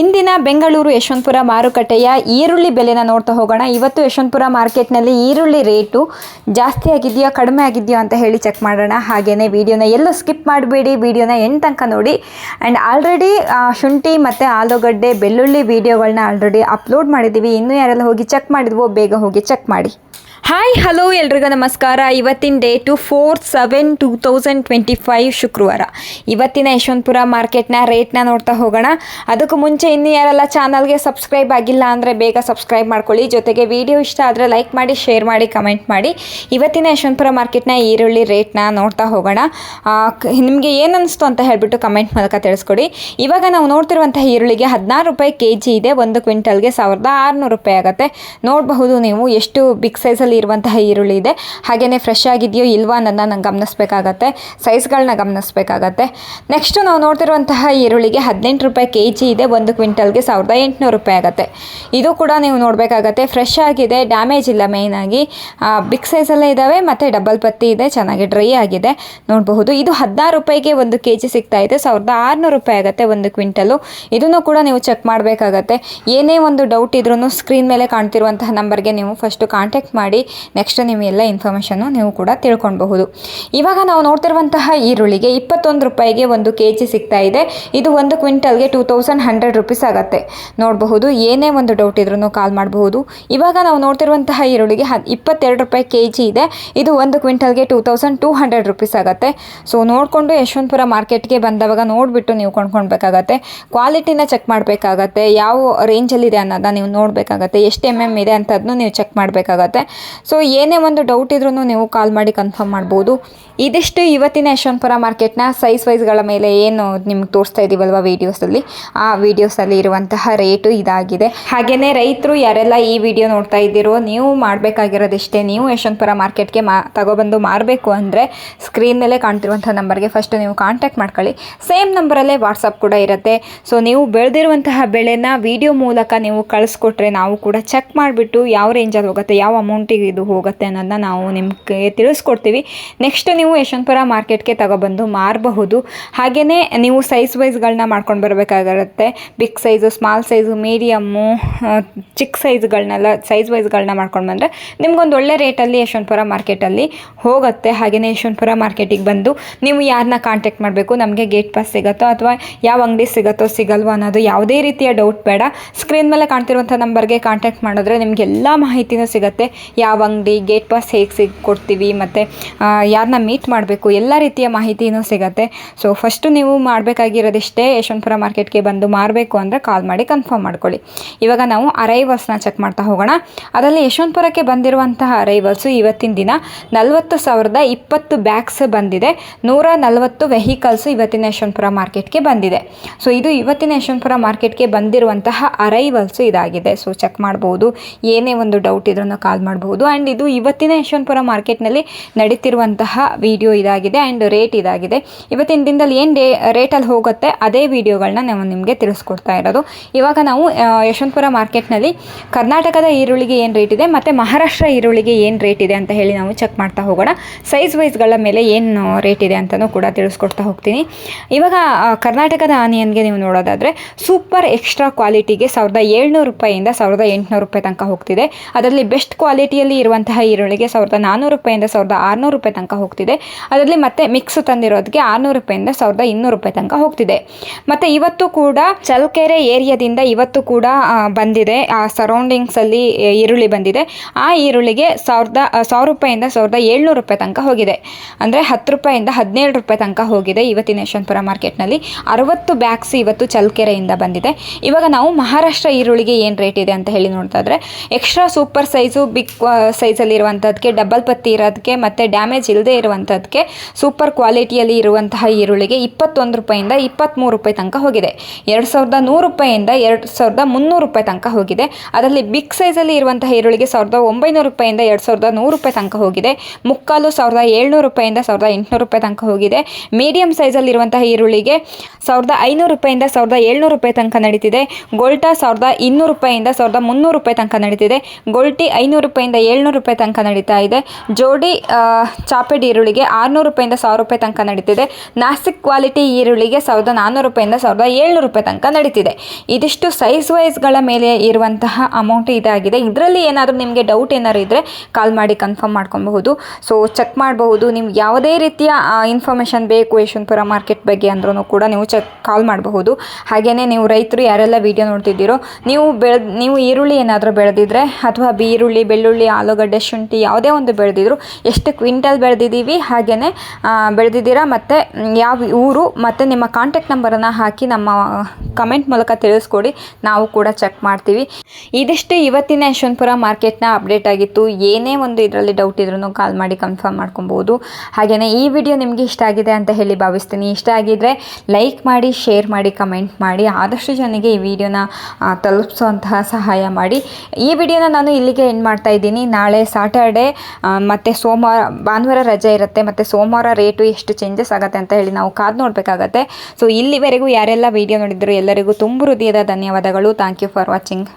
ಇಂದಿನ ಬೆಂಗಳೂರು ಯಶವಂತಪುರ ಮಾರುಕಟ್ಟೆಯ ಈರುಳ್ಳಿ ಬೆಲೆನ ನೋಡ್ತಾ ಹೋಗೋಣ. ಇವತ್ತು ಯಶವಂತಪುರ ಮಾರ್ಕೆಟ್ನಲ್ಲಿ ಈರುಳ್ಳಿ ರೇಟು ಜಾಸ್ತಿ ಆಗಿದೆಯಾ, ಕಡಿಮೆ ಆಗಿದೆಯಾ ಅಂತ ಹೇಳಿ ಚೆಕ್ ಮಾಡೋಣ. ಹಾಗೆಯೇ ವಿಡಿಯೋನ ಎಲ್ಲೂ ಸ್ಕಿಪ್ ಮಾಡಬೇಡಿ. ವಿಡಿಯೋನ ಎಂಡ್ ತನಕ ನೋಡಿ. ಆ್ಯಂಡ್ ಆಲ್ರೆಡಿ ಶುಂಠಿ ಮತ್ತು ಆಲೂಗಡ್ಡೆ, ಬೆಳ್ಳುಳ್ಳಿ ವಿಡಿಯೋಗಳನ್ನ ಆಲ್ರೆಡಿ ಅಪ್ಲೋಡ್ ಮಾಡಿದ್ದೀವಿ. ಇನ್ನೂ ಯಾರೆಲ್ಲ ಹೋಗಿ ಚೆಕ್ ಮಾಡಿದ್ವೋ, ಬೇಗ ಹೋಗಿ ಚೆಕ್ ಮಾಡಿ. ಹಾಯ್ ಹಲೋ ಎಲ್ರಿಗೂ ನಮಸ್ಕಾರ. ಇವತ್ತಿನ date four seven two thousand twenty five ಶುಕ್ರವಾರ. ಇವತ್ತಿನ ಯಶವಂತಪುರ ಮಾರ್ಕೆಟ್ನ ರೇಟ್ನ ನೋಡ್ತಾ ಹೋಗೋಣ. ಅದಕ್ಕೂ ಮುಂಚೆ ಇನ್ನೂ ಯಾರೆಲ್ಲ ಚಾನಲ್ಗೆ ಸಬ್ಸ್ಕ್ರೈಬ್ ಆಗಿಲ್ಲ ಅಂದರೆ ಬೇಗ ಸಬ್ಸ್ಕ್ರೈಬ್ ಮಾಡ್ಕೊಳ್ಳಿ. ಜೊತೆಗೆ ವಿಡಿಯೋ ಇಷ್ಟ ಆದರೆ ಲೈಕ್ ಮಾಡಿ ಶೇರ್ ಮಾಡಿ ಕಮೆಂಟ್ ಮಾಡಿ. ಇವತ್ತಿನ ಯಶವಂತಪುರ ಮಾರ್ಕೆಟ್ನ ಈರುಳ್ಳಿ ರೇಟ್ನ ನೋಡ್ತಾ ಹೋಗೋಣ. ನಿಮಗೆ ಏನು ಅನಿಸ್ತು ಅಂತ ಹೇಳಿಬಿಟ್ಟು ಕಮೆಂಟ್ ಮೂಲಕ ತಿಳಿಸ್ಕೊಡಿ. ಇವಾಗ ನಾವು ನೋಡ್ತಿರುವಂತಹ ಈರುಳ್ಳಿಗೆ ಹದಿನಾರು ರೂಪಾಯಿ ಕೆ ಜಿ ಇದೆ. ಒಂದು ಕ್ವಿಂಟಲ್ಗೆ ಸಾವಿರದ ಆರುನೂರು ರೂಪಾಯಿ ಆಗುತ್ತೆ. ನೋಡಬಹುದು ನೀವು ಎಷ್ಟು ಬಿಗ್ ಸೈಜಲ್ಲಿ ಇರುವಂತಹ ಈರುಳ್ಳಿ ಇದೆ. ಹಾಗೆಯೇ ಫ್ರೆಶ್ ಆಗಿದೆಯೋ ಇಲ್ವಾ ಅನ್ನೋದನ್ನ ನಂಗೆ ಗಮನಿಸ್ಬೇಕಾಗತ್ತೆ. ಸೈಜ್ಗಳನ್ನ ಗಮನಿಸ್ಬೇಕಾಗತ್ತೆ. ನೆಕ್ಸ್ಟು ನಾವು ನೋಡ್ತಿರುವಂತಹ ಈರುಳ್ಳಿಗೆ ಹದಿನೆಂಟು ರೂಪಾಯಿ ಕೆ ಜಿ ಇದೆ. ಒಂದು ಕ್ವಿಂಟಲ್ಗೆ ಸಾವಿರದ ಎಂಟುನೂರು ರೂಪಾಯಿ ಆಗುತ್ತೆ. ಇದು ಕೂಡ ನೀವು ನೋಡಬೇಕಾಗತ್ತೆ. ಫ್ರೆಶ್ ಆಗಿದೆ ಡ್ಯಾಮೇಜ್ ಇಲ್ಲ ಮೇಯ್ನಾಗಿ ಬಿಗ್ ಸೈಜಲ್ಲೇ ಇದ್ದಾವೆ ಮತ್ತು ಡಬಲ್ ಪತ್ತಿ ಇದೆ, ಚೆನ್ನಾಗಿ ಡ್ರೈ ಆಗಿದೆ. ನೋಡಬಹುದು. ಇದು ಹದಿನಾರು ರೂಪಾಯಿಗೆ ಒಂದು ಕೆ ಜಿ ಸಿಗ್ತಾ ಇದೆ. ಸಾವಿರದ ಆರುನೂರು ರೂಪಾಯಿ ಆಗುತ್ತೆ ಒಂದು ಕ್ವಿಂಟಲು ಇದನ್ನು ಕೂಡ ನೀವು ಚೆಕ್ ಮಾಡಬೇಕಾಗತ್ತೆ. ಏನೇ ಒಂದು ಡೌಟ್ ಇದ್ರೂ ಸ್ಕ್ರೀನ್ ಮೇಲೆ ಕಾಣ್ತಿರುವಂತಹ ನಂಬರ್ಗೆ ನೀವು ಫಸ್ಟು ಕಾಂಟ್ಯಾಕ್ಟ್ ಮಾಡಿ. ನೆಕ್ಸ್ಟ್ ನೀವು ಎಲ್ಲ ಇನ್ಫಾರ್ಮೇಷನ್ನು ನೀವು ಕೂಡ ತಿಳ್ಕೊಳ್ಬಹುದು. ಇವಾಗ ನಾವು ನೋಡ್ತಿರುವಂತಹ ಈರುಳ್ಳಿಗೆ ಇಪ್ಪತ್ತೊಂದು ರೂಪಾಯಿಗೆ ಒಂದು ಕೆ ಜಿ ಸಿಗ್ತಾ ಇದೆ. ಇದು ಒಂದು ಕ್ವಿಂಟಲ್ಗೆ ಟೂ ತೌಸಂಡ್ ಹಂಡ್ರೆಡ್ ರುಪೀಸ್ ಆಗುತ್ತೆ. ನೋಡಬಹುದು, ಏನೇ ಒಂದು ಡೌಟ್ ಇದ್ರೂ ಕಾಲ್ ಮಾಡಬಹುದು. ಇವಾಗ ನಾವು ನೋಡ್ತಿರುವಂತಹ ಈರುಳ್ಳಿಗೆ ಹ ಇಪ್ಪತ್ತೆರಡು ರೂಪಾಯಿ ಕೆ ಜಿ ಇದೆ. ಇದು ಒಂದು ಕ್ವಿಂಟಲ್ಗೆ two thousand two hundred rupees ಆಗುತ್ತೆ. ಸೊ ನೋಡಿಕೊಂಡು ಯಶವಂತಪುರ ಮಾರ್ಕೆಟ್ಗೆ ಬಂದವಾಗ ನೋಡಿಬಿಟ್ಟು ನೀವು ಕೊಂಡ್ಕೊಳ್ಬೇಕಾಗತ್ತೆ. ಕ್ವಾಲಿಟಿನ ಚೆಕ್ ಮಾಡಬೇಕಾಗತ್ತೆ. ಯಾವ ರೇಂಜಲ್ಲಿದೆ ಅನ್ನೋದನ್ನ ನೀವು ನೋಡಬೇಕಾಗತ್ತೆ. ಎಷ್ಟು ಎಂ ಎಂ ಇದೆ ಅಂತದನ್ನು ನೀವು ಚೆಕ್ ಮಾಡಬೇಕಾಗತ್ತೆ. ಸೊ ಏನೇ ಒಂದು ಡೌಟ್ ಇದ್ರೂ ನೀವು ಕಾಲ್ ಮಾಡಿ ಕನ್ಫರ್ಮ್ ಮಾಡ್ಬೋದು. ಇದಿಷ್ಟು ಇವತ್ತಿನ ಯಶವಂತಪುರ ಮಾರ್ಕೆಟ್ನ ಸೈಜ್ ವೈಸ್ಗಳ ಮೇಲೆ ಏನು ನಿಮ್ಗೆ ತೋರಿಸ್ತಾ ಇದ್ದೀವಲ್ವ ವೀಡಿಯೋಸಲ್ಲಿ ಆ ವೀಡಿಯೋಸಲ್ಲಿ ಇರುವಂತಹ ರೇಟು ಇದಾಗಿದೆ. ಹಾಗೆಯೇ ರೈತರು ಯಾರೆಲ್ಲ ಈ ವಿಡಿಯೋ ನೋಡ್ತಾ ಇದ್ದೀರೋ, ನೀವು ಮಾಡಬೇಕಾಗಿರೋದಿಷ್ಟೇ ನೀವು ಯಶವಂತಪುರ ಮಾರ್ಕೆಟ್ಗೆ ಮಾ, ತಗೊಬಂದು ಮಾರಬೇಕು ಅಂದರೆ ಸ್ಕ್ರೀನ್ ಮೇಲೆ ಕಾಣ್ತಿರುವಂಥ ನಂಬರ್ಗೆ ಫಸ್ಟ್ ನೀವು ಕಾಂಟ್ಯಾಕ್ಟ್ ಮಾಡ್ಕೊಳ್ಳಿ. ಸೇಮ್ ನಂಬರಲ್ಲೇ ವಾಟ್ಸಪ್ ಕೂಡ ಇರುತ್ತೆ. ಸೊ ನೀವು ಬೆಳೆದಿರುವಂತಹ ಬೆಳೆನ ವಿಡಿಯೋ ಮೂಲಕ ನೀವು ಕಳಿಸ್ಕೊಟ್ರೆ ನಾವು ಕೂಡ ಚೆಕ್ ಮಾಡಿಬಿಟ್ಟು ಯಾವ ರೇಂಜಲ್ಲಿ ಹೋಗುತ್ತೆ, ಯಾವ ಅಮೌಂಟಿಗೆ ಇದು ಹೋಗುತ್ತೆ ಅನ್ನೋದನ್ನ ನಾವು ನಿಮಗೆ ತಿಳಿಸ್ಕೊಡ್ತೀವಿ. ನೆಕ್ಸ್ಟ್ ನೀವು ಯಶವಂತಪುರ ಮಾರ್ಕೆಟ್ಗೆ ತಗೊಬಂದು ಮಾರಬಹುದು. ಹಾಗೆಯೇ ನೀವು ಸೈಜ್ ವೈಸ್ಗಳನ್ನ ಮಾಡ್ಕೊಂಡು ಬರಬೇಕಾಗಿರುತ್ತೆ big size small size medium ಚಿಕ್ಕ ಸೈಜ್ಗಳನ್ನೆಲ್ಲ ಸೈಜ್ ವೈಸ್ಗಳನ್ನ ಮಾಡ್ಕೊಂಡು ಬಂದರೆ ನಿಮ್ಗೊಂದು ಒಳ್ಳೆ ರೇಟಲ್ಲಿ ಯಶವಂತಪುರ ಮಾರ್ಕೆಟಲ್ಲಿ ಹೋಗುತ್ತೆ. ಹಾಗೆಯೇ ಯಶವಂತಪುರ ಮಾರ್ಕೆಟಿಗೆ ಬಂದು ನೀವು ಯಾರನ್ನ ಕಾಂಟ್ಯಾಕ್ಟ್ ಮಾಡಬೇಕು? ನಮಗೆ ಗೇಟ್ ಪಾಸ್ ಸಿಗುತ್ತೋ ಅಥವಾ ಯಾವ ಅಂಗಡಿ ಸಿಗುತ್ತೋ, ಸಿಗಲ್ವೋ ಅನ್ನೋದು ಯಾವುದೇ ರೀತಿಯ ಡೌಟ್ ಬೇಡ. ಸ್ಕ್ರೀನ್ ಮೇಲೆ ಕಾಣ್ತಿರುವಂಥ ನಂಬರ್ಗೆ ಕಾಂಟ್ಯಾಕ್ಟ್ ಮಾಡಿದ್ರೆ ನಿಮಗೆ ಎಲ್ಲ ಮಾಹಿತಿನೂ ಸಿಗುತ್ತೆ. ಯಾವ ಅಂಗಡಿ ಗೇಟ್ ಪಾಸ್ ಹೇಗೆ ಸಿಗ್ ಕೊಡ್ತೀವಿ ಮತ್ತು ಯಾರನ್ನ ಮೀಟ್ ಮಾಡಬೇಕು, ಎಲ್ಲ ರೀತಿಯ ಮಾಹಿತಿನೂ ಸಿಗತ್ತೆ. ಸೊ ಫಸ್ಟು ನೀವು ಮಾಡಬೇಕಾಗಿರೋದಿಷ್ಟೇ ಯಶವಂತಪುರ ಮಾರ್ಕೆಟ್ಗೆ ಬಂದು ಮಾರಬೇಕು ಅಂದರೆ ಕಾಲ್ ಮಾಡಿ ಕನ್ಫರ್ಮ್ ಮಾಡ್ಕೊಳ್ಳಿ. ಇವಾಗ ನಾವು ಅರೈವಲ್ಸ್ನ ಚೆಕ್ ಮಾಡ್ತಾ ಹೋಗೋಣ. ಅದರಲ್ಲಿ ಯಶವಂತಪುರಕ್ಕೆ ಬಂದಿರುವಂತಹ ಅರೈವಲ್ಸು ಇವತ್ತಿನ ದಿನ ನಲವತ್ತು ಸಾವಿರದ ಇಪ್ಪತ್ತು ಬ್ಯಾಗ್ಸ್ ಬಂದಿದೆ. ನೂರ ನಲವತ್ತು ವೆಹಿಕಲ್ಸು ಇವತ್ತಿನ ಯಶವಂತಪುರ ಮಾರ್ಕೆಟ್ಗೆ ಬಂದಿದೆ. ಸೊ ಇದು ಇವತ್ತಿನ ಯಶವಂತಪುರ ಮಾರ್ಕೆಟ್ಗೆ ಬಂದಿರುವಂತಹ ಅರೈವಲ್ಸು ಇದಾಗಿದೆ. ಸೊ ಚೆಕ್ ಮಾಡ್ಬೋದು. ಏನೇ ಒಂದು ಡೌಟ್ ಇದ್ರೂ ಕಾಲ್ ಮಾಡ್ಬೋದು. ಆ್ಯಂಡ್ ಇದು ಇವತ್ತಿನ ಯಶವಂತಪುರ ಮಾರ್ಕೆಟ್ನಲ್ಲಿ ನಡೀತಿರುವಂತಹ ವಿಡಿಯೋ ಇದಾಗಿದೆ ಆ್ಯಂಡ್ ರೇಟ್ ಇದಾಗಿದೆ. ಇವತ್ತಿನ ದಿನದಲ್ಲಿ ಏನು ಡೇ ರೇಟಲ್ಲಿ ಹೋಗುತ್ತೆ ಅದೇ ವಿಡಿಯೋಗಳನ್ನ ನಾವು ನಿಮಗೆ ತಿಳಿಸ್ಕೊಡ್ತಾ ಇರೋದು. ಇವಾಗ ನಾವು ಯಶವಂತಪುರ ಮಾರ್ಕೆಟ್ನಲ್ಲಿ ಕರ್ನಾಟಕದ ಈರುಳ್ಳಿಗೆ ಏನು ರೇಟ್ ಇದೆ ಮತ್ತು ಮಹಾರಾಷ್ಟ್ರ ಈರುಳ್ಳಿಗೆ ಏನು ರೇಟ್ ಇದೆ ಅಂತ ಹೇಳಿ ನಾವು ಚೆಕ್ ಮಾಡ್ತಾ ಹೋಗೋಣ. ಸೈಜ್ ವೈಸ್ಗಳ ಮೇಲೆ ಏನು ರೇಟ್ ಇದೆ ಅಂತಲೂ ಕೂಡ ತಿಳಿಸ್ಕೊಡ್ತಾ ಹೋಗ್ತೀನಿ. ಇವಾಗ ಕರ್ನಾಟಕದ ಆನಿಯನ್ಗೆ ನೀವು ನೋಡೋದಾದರೆ ಸೂಪರ್ ಎಕ್ಸ್ಟ್ರಾ ಕ್ವಾಲಿಟಿಗೆ ಸಾವಿರದ ಏಳ್ನೂರು ರೂಪಾಯಿಯಿಂದ ಸಾವಿರದ ಎಂಟುನೂರು ರೂಪಾಯಿ ತನಕ ಹೋಗ್ತಿದೆ. ಅದರಲ್ಲಿ ಬೆಸ್ಟ್ ಕ್ವಾಲಿಟಿಯಲ್ಲಿ ಇರುವಂತಹ ಈರುಳ್ಳಿಗೆ ಸಾವಿರದ ನಾನ್ನೂರು ರೂಪಾಯಿಂದ ಸಾವಿರದ ಆರುನೂರು ರೂಪಾಯಿ ತನಕ ಹೋಗ್ತಿದೆ. ಅದರಲ್ಲಿ ಮತ್ತೆ ಮಿಕ್ಸ್ ತಂದಿರೋದಕ್ಕೆ ಆರುನೂರು ರೂಪಾಯಿಂದ ಸಾವಿರದ ಇನ್ನೂರು ರೂಪಾಯಿ ತನಕ ಹೋಗ್ತಿದೆ. ಮತ್ತು ಇವತ್ತು ಕೂಡ ಚಲ್ಕೆರೆ ಏರಿಯಾದಿಂದ ಇವತ್ತು ಕೂಡ ಬಂದಿದೆ. ಆ ಸರೌಂಡಿಂಗ್ಸಲ್ಲಿ ಈರುಳ್ಳಿ ಬಂದಿದೆ. ಆ ಈರುಳ್ಳಿಗೆ ಸಾವಿರದ ಸಾವಿರ ರೂಪಾಯಿಂದ ಸಾವಿರದ ಏಳ್ನೂರು ರೂಪಾಯಿ ತನಕ ಹೋಗಿದೆ. ಅಂದರೆ ಹತ್ತು ರೂಪಾಯಿಂದ ಹದಿನೇಳು ರೂಪಾಯಿ ತನಕ ಹೋಗಿದೆ ಇವತ್ತಿನ ಯಶವಂತಪುರ ಮಾರ್ಕೆಟ್ನಲ್ಲಿ. ಅರವತ್ತು ಬ್ಯಾಗ್ಸ್ ಇವತ್ತು ಚಲ್ಕೆರೆಯಿಂದ ಬಂದಿದೆ. ಇವಾಗ ನಾವು ಮಹಾರಾಷ್ಟ್ರ ಈರುಳ್ಳಿಗೆ ಏನು ರೇಟ್ ಇದೆ ಅಂತ ಹೇಳಿ ನೋಡ್ತಾ ಇದ್ರೆ ಎಕ್ಸ್ಟ್ರಾ ಸೂಪರ್ ಸೈಜು ಬಿಗ್ ಸೈಜಲ್ಲಿ ಇರುವಂಥದ್ದಕ್ಕೆ ಡಬಲ್ ಪತ್ತಿ ಇರೋದಕ್ಕೆ ಮತ್ತು ಡ್ಯಾಮೇಜ್ ಇಲ್ಲದೆ ಇರುವಂಥದ್ದಕ್ಕೆ ಸೂಪರ್ ಕ್ವಾಲಿಟಿಯಲ್ಲಿ ಇರುವಂತಹ ಈರುಳ್ಳಿಗೆ ಇಪ್ಪತ್ತೊಂದು ರೂಪಾಯಿಂದ ಇಪ್ಪತ್ತ್ಮೂರು ರೂಪಾಯಿ ತನಕ ಹೋಗಿದೆ. ಎರಡು ಸಾವಿರದ ನೂರು ರೂಪಾಯಿಂದ ಎರಡು ಸಾವಿರದ ಮುನ್ನೂರು ರೂಪಾಯಿ ತನಕ ಹೋಗಿದೆ. ಅದರಲ್ಲಿ ಬಿಗ್ ಸೈಜಲ್ಲಿ ಇರುವಂತಹ ಈರುಳ್ಳಿಗೆ ಸಾವಿರದ ಒಂಬೈನೂರು ರೂಪಾಯಿಂದ ಎರಡು ಸಾವಿರದ ನೂರು ರೂಪಾಯಿ ತನಕ ಹೋಗಿದೆ. ಮುಕ್ಕಾಲು ಸಾವಿರದ ಏಳ್ನೂರು ರೂಪಾಯಿಂದ ಸಾವಿರದ ಎಂಟುನೂರು ರೂಪಾಯಿ ತನಕ ಹೋಗಿದೆ. ಮೀಡಿಯಂ ಸೈಜಲ್ಲಿ ಇರುವಂತಹ ಈರುಳ್ಳಿಗೆ ಸಾವಿರದ ಐನೂರು ರೂಪಾಯಿಂದ ಸಾವಿರದ ಏಳ್ನೂರು ರೂಪಾಯಿ ತನಕ ನಡೀತಿದೆ. ಗೋಲ್ಟಾ ಸಾವಿರದ ಇನ್ನೂರು ರೂಪಾಯಿಂದ ಸಾವಿರದ ಮುನ್ನೂರು ರೂಪಾಯಿ ತನಕ ನಡೀತಿದೆ. ಗೋಲ್ಟಿ ಐನೂರು ರೂಪಾಯಿಂದ ಏಳ್ನೂರು ರೂಪಾಯಿ ತನಕ ನಡೀತಾ ಇದೆ. ಜೋಡಿ ಚಾಪೆಡ್ ಈರುಳ್ಳಿಗೆ ಆರುನೂರು ರೂಪಾಯಿಂದ ಸಾವಿರ ರೂಪಾಯಿ ತನಕ ನಡೀತಿದೆ. ನಾಸಿಕ್ ಕ್ವಾಲಿಟಿ ಈರುಳ್ಳಿಗೆ ಸಾವಿರದ ನಾನ್ನೂರು ರೂಪಾಯಿಂದ ಸಾವಿರದ ಏಳ್ನೂರು ರೂಪಾಯಿ ತನಕ ನಡೀತಿದೆ. ಇದಿಷ್ಟು ಸೈಜ್ ವೈಸ್ಗಳ ಮೇಲೆ ಇರುವಂತಹ ಅಮೌಂಟ್ ಇದಾಗಿದೆ ಇದರಲ್ಲಿ ಏನಾದರೂ ನಿಮಗೆ ಡೌಟ್ ಏನಾದ್ರು ಇದ್ದರೆ ಕಾಲ್ ಮಾಡಿ ಕನ್ಫರ್ಮ್ ಮಾಡ್ಕೊಬಹುದು. ಸೊ ಚೆಕ್ ಮಾಡಬಹುದು. ನಿಮ್ಗೆ ಯಾವುದೇ ರೀತಿಯ ಇನ್ಫಾರ್ಮೇಷನ್ ಬೇಕು ಯಶವಂತಪುರ ಮಾರ್ಕೆಟ್ ಬಗ್ಗೆ ಅಂದ್ರೂ ಕೂಡ ನೀವು ಚೆಕ್ ಕಾಲ್ ಮಾಡಬಹುದು. ಹಾಗೆಯೇ ನೀವು ರೈತರು ಯಾರೆಲ್ಲ ವಿಡಿಯೋ ನೋಡ್ತಿದ್ದೀರೋ, ನೀವು ಬೆಳೆ ನೀವು ಈರುಳ್ಳಿ ಏನಾದರೂ ಬೆಳೆದಿದ್ರೆ ಅಥವಾ ಈರುಳ್ಳಿ ಬೆಳ್ಳುಳ್ಳಿ ಆಲೂಗಡ್ಡೆ, ಶುಂಠಿ ಯಾವುದೇ ಒಂದು ಬೆಳೆದಿದ್ರು ಎಷ್ಟು ಕ್ವಿಂಟಲ್ ಬೆಳೆದಿದ್ದೀವಿ ಹಾಗೆಯೇ ಬೆಳೆದಿದ್ದೀರಾ ಮತ್ತು ಯಾವ ಊರು ಮತ್ತು ನಿಮ್ಮ ಕಾಂಟ್ಯಾಕ್ಟ್ ನಂಬರನ್ನು ಹಾಕಿ ನಮ್ಮ ಕಮೆಂಟ್ ಮೂಲಕ ತಿಳಿಸ್ಕೊಡಿ, ನಾವು ಕೂಡ ಚೆಕ್ ಮಾಡ್ತೀವಿ. ಇದಿಷ್ಟು ಇವತ್ತಿನ ಯಶವಂತಪುರ ಮಾರ್ಕೆಟ್ನ ಅಪ್ಡೇಟ್ ಆಗಿತ್ತು. ಏನೇ ಒಂದು ಇದರಲ್ಲಿ ಡೌಟ್ ಇದ್ರೂ ಕಾಲ್ ಮಾಡಿ ಕನ್ಫರ್ಮ್ ಮಾಡ್ಕೊಬೋದು. ಹಾಗೆಯೇ ಈ ವಿಡಿಯೋ ನಿಮಗೆ ಇಷ್ಟ ಆಗಿದೆ ಅಂತ ಹೇಳಿ ಭಾವಿಸ್ತೀನಿ. ಇಷ್ಟ ಆಗಿದ್ದರೆ ಲೈಕ್ ಮಾಡಿ ಶೇರ್ ಮಾಡಿ ಕಮೆಂಟ್ ಮಾಡಿ, ಆದಷ್ಟು ಜನರಿಗೆ ಈ ವಿಡಿಯೋನ ತಲುಪಿಸುವಂತಹ ಸಹಾಯ ಮಾಡಿ. ಈ ವಿಡಿಯೋನ ನಾನು ಇಲ್ಲಿಗೆ ಎಂಡ್ ಮಾಡ್ತಾ ಇದ್ದೀನಿ. ನಾಳೆ ಸಾಟರ್ಡೆ ಮತ್ತು ಸೋಮವಾರ, ಭಾನುವಾರ ರಜೆ ಇರುತ್ತೆ. ಮತ್ತು ಸೋಮವಾರ ರೇಟು ಎಷ್ಟು ಚೇಂಜಸ್ ಆಗುತ್ತೆ ಅಂತ ಹೇಳಿ ನಾವು ಕಾದು ನೋಡಬೇಕಾಗತ್ತೆ. ಸೊ ಇಲ್ಲಿವರೆಗೂ ಯಾರೆಲ್ಲ ವಿಡಿಯೋ ನೋಡಿದ್ರು ಎಲ್ಲರಿಗೂ ತುಂಬ ಹೃದಯದ ಧನ್ಯವಾದಗಳು. Thank you for watching